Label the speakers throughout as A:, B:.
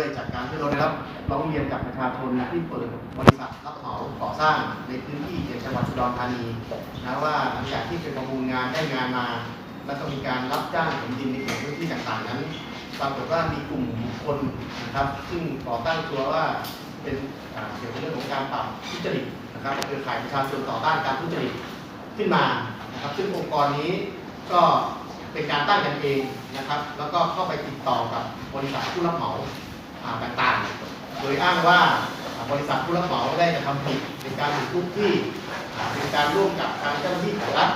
A: ด้วยจากการที่เราได้รับร้องเรียนจากประชาชนที่เปิดบริษัทรับเหมาก่อสร้างในพื้นที่เขตจังหวัดอุดรธานีนะว่าหลังจากที่เป็นประมูลงานได้งานมา แล้วก็มีการรับจ้างถมดินในเขตพื้นที่ต่างๆนั้นปรากฏว่ามีกลุ่มคคลนะครับ ซึ่งก่อตั้งตัวว่าเป็นเกี่ยวกับเรื่องของการปราบทุจริตนะครับเครือข่ายประชาชนต่อต้านการทุจริตขึ้นมานะครับซึ่งองค์กรนี้ก็เป็นการตั้งกันเองนะครับ แล้วก็เข้าไปติดต่อกับบริษัทผู้รับเหมา ต่างๆ โดยอ้างว่าบริษัทผู้รับเหมาได้กระทำผิดเป็นการบุกรุกที่เป็นการร่วมกับทางเจ้าหน้าที่ของรัฐ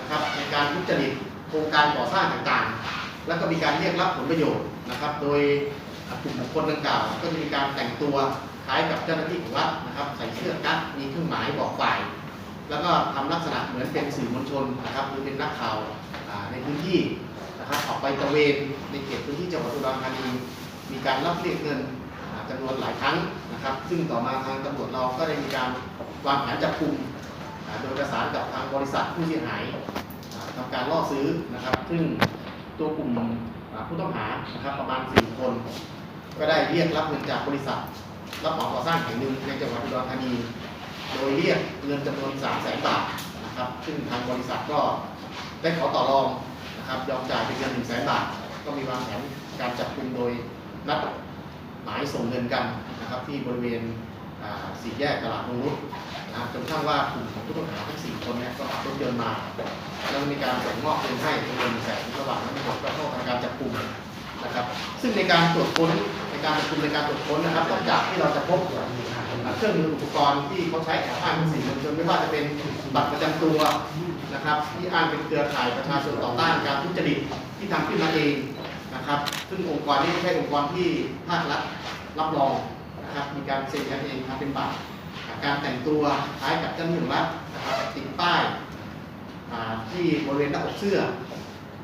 A: นะครับในการทุจริตโครงการก่อสร้างต่างๆ แล้วก็มีการเรียกรับผลประโยชน์นะครับ โดยกลุ่มบุคคลดังกล่าว ก็จะมีการแต่งตัวคล้ายกับเจ้าหน้าที่ของรัฐนะครับ ใส่เสื้อกั๊กมีเครื่องหมายบอกฝ่าย แล้วก็ทำลักษณะเหมือนเป็นสื่อมวลชนนะครับหรือเป็นนักข่าวในพื้นที่นะครับออกไปตระเวนในเขตพื้นที่จังหวัดอุดรธานี มีการรับเรียกเงินอ่าจำนวนหลายครั้งนะครับ ซึ่งต่อมาทางตำรวจเราก็ได้มีการวางแผนจับกลุ่มโดยประสานกับทางบริษัทผู้เสียหายอ่าทำการล่อซื้อนะครับ ซึ่งตัวกลุ่มผู้ต้องหานะครับประมาณ 4 คน ก็ได้เรียกรับเงินจากบริษัท รับเหมาก่อสร้างแห่งหนึ่งในจังหวัดอุดรธานี โดยเรียกเงินจำนวน3 0 0แสนบาทนะครับ ซึ่งทางบริษัทก็ได้ขอต่อรองนะครับยอมจ่ายเป็นเงิน1 0 0 0 0แสนบาท ก็มีวางแผนการจับกลุ่มโดย นัดหมายส่งเงินกันนะครับที่บริเวณสี่แยกตลาดนงนุษนะครับจนกระทั่งว่ากลุ่มของผู้ต้องหาทั้งสี่คนเนี่ยก็ขับรถยนต์มาแล้วมีการส่งมอบเงินให้จำนวนหนึ่งแสนระหว่างนั้นก็เข้าทำการจับกลุ่มนะครับ ซึ่งในการตรวจค้นในการจับกลุ่มในการตรวจค้นนะครับนอกจากที่เราจะพบเครื่องมืออุปกรณ์ที่เขาใช้แอบอ้างเป็นสิ่งมวลชนไม่ว่าจะเป็นบัตรประจำตัวนะครับ ที่อ้างเป็นเครือข่ายประชาชนต่อต้านการทุจริตที่ทำขึ้นมาเอง นะครับ ซึ่งองค์กรนี้ไม่ใช่องค์กรที่ภาครัฐรับรองนะครับ มีการเซ็นกันเองทำเป็นบัตรการแต่งตัวคล้ายกับเจ้าหน้าที่รัฐนะครับติดป้ายที่บริเวณหน้าอกเสื้อ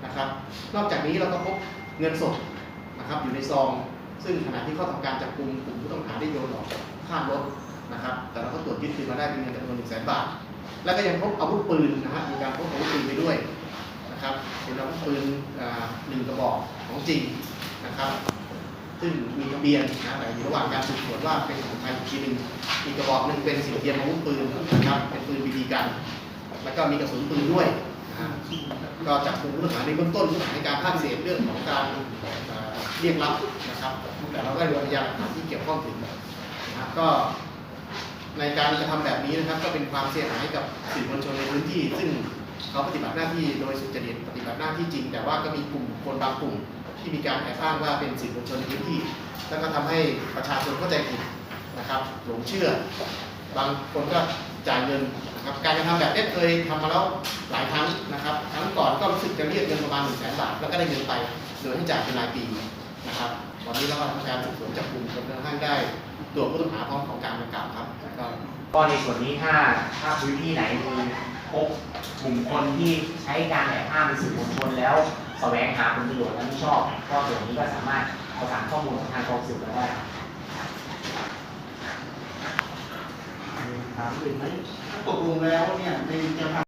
A: นะครับ นอกจากนี้เราก็พบเงินสดนะครับอยู่ในซอง ซึ่งขณะที่เข้าทำการจับกลุ่มกลุ่มผู้ต้องหาได้โยนออกข้ามรถนะครับ แต่เราก็ตรวจยึดคืนมาได้เป็นเงินจำนวนหนึ่งแสนบาท แล้วก็ยังพบอาวุธปืนนะฮะมีการพบอาวุธปืนไปด้วย เป็นอาวุธปืนหนึ่งกระบอกของจริงนะครับ ซึ่งมีทะเบียนนะแต่อยู่ระหว่างการสืบสวนว่าเป็นของใครอีกทีหนึ่งอีกกระบอกหนึ่งเป็นสิ่งเทียมอาวุธปืนนะครับเป็นปืนบีบีกัน แล้วก็มีกระสุนปืนด้วยก็จับกลุ่มผู้ต้องหาในเบื้องต้นผู้ต้องหาในการภาคเศษเรื่องของการเรียกรับนะครับ แต่เราก็ได้รวมพยานหลักฐานที่เกี่ยวข้องถึงนะครับก็ในการกระทำแบบนี้นะครับ ก็เป็นความเสียหายกับสื่อมวลชนในพื้นที่ ซึ่ง เขาปฏิบัติหน้าที่โดยสุจริตปฏิบัติหน้าที่จริง แต่ว่าก็มีกลุ่มคนบางกลุ่ม ที่มีการแอบอ้างว่าเป็นสื่อมวลชนในพื้นที่ แล้วก็ทำให้ประชาชนเข้าใจผิดนะครับ หลงเชื่อ บางคนก็จ่ายเงินนะครับ การกระทำแบบนี้เคยทำมาแล้วหลายครั้งนะครับ ครั้งก่อนก็รู้สึกจะเรียกเงินประมาณหนึ่งแสนบาท แล้วก็ได้เงินไป โดยให้จ่ายเป็นรายปี นะครับวันนี้เราก็ทำการสืบสวนจับกลุ่มจนกระทั่งได้ตัวผู้ต้องหาพร้อมของกลารดังกล่าวครับก็
B: ก็ในส่วนนี้ถ้าถ้าพื้นที่ไหนมีพบกลุ่มคนที่ใช้การแอบอ้างเป็นสื่อมวลชนแล้วแสวงหาผลประโยชน์และไม่ชอบ ก็ส่วนนี้ก็สามารถประสานข้อมูลของทางกองสืบเราได้
C: ถามอื่นไหมถ้าตกลงแล้วเนี่ยในแนวทาง